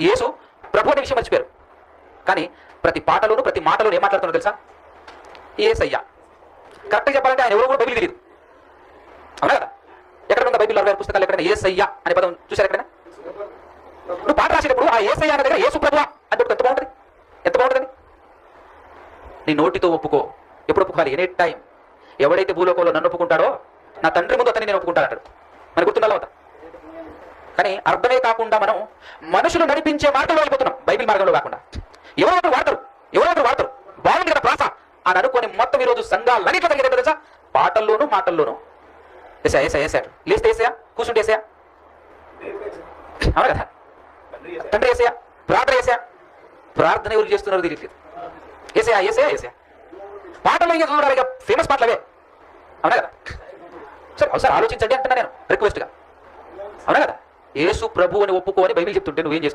యేసు ప్రభు అనే విషయం మర్చిపోయారు. కానీ ప్రతి పాటలోను ప్రతి మాటలోను ఏం మాట్లాడుతున్నారు తెలుసా? ఏసయ్యా. కరెక్ట్గా చెప్పాలంటే ఆయన ఎవరు కూడా బైబిల్ తెలియదు. అవునా కదా? ఎక్కడ ఉందా బైబిల్ అరవై పుస్తకాలు ఎక్కడైనా ఏసయ్యా అనే పదం చూసారు ఎక్కడ నువ్వు పాట రాసేటప్పుడు ఆ ఏసయ్యా అనే దగ్గర యేసు ప్రభు అంటే ఎంత బాగుంటుంది? ఎంత బాగుంటుంది నీ నోటితో ఒప్పుకో. ఎప్పుడు ఒప్పుకోవాలి? Any time. ఎవడైతే భూలోకంలో నన్ను ఒప్పుకుంటాడో నా తండ్రి ముందు అతన్ని నేను ఒప్పుకుంటానంటాడు. మన గుర్తుండాలి అవుతా కానీ అర్థమే కాకుండా మనం మనుషులు నడిపించే మార్గంలో వెళ్ళిపోతున్నాం బైబిల్ మార్గంలో కాకుండా. ఎవరో ఒకరు వాడతారు. ఎవరో ఒకరు వాడతారు. బాగుంది కదా ప్రాస అని అనుకుని మొత్తం ఈరోజు సంఘాలన్నింటిలో జరిగేది తెలుసా? పాటల్లోనూ మాటల్లోనూ. ఏసా ఏసా ఏసా లేస్తే ఏసా కూర్చుంటే ఏసా అవునా కదా? తండ్రి ఏసయా ప్రార్థన ఏసయా ప్రార్థన ఎవరు చేస్తున్నారు తెలియట్లేదు. ఏసయా ఏసయా ఏసయా పాటలు ఇంకా చూడాలి ఇక ఫేమస్ పాటలు అవే. అవునా కదా? సార్ ఒకసారి ఆలోచించండి అంటున్నా నేను. రిక్వెస్ట్గా అవునా కదా? యేసు ప్రభు అని ఒప్పుకోని బైబిల్ చెప్తుంటే నువ్వేం చేస్తావు?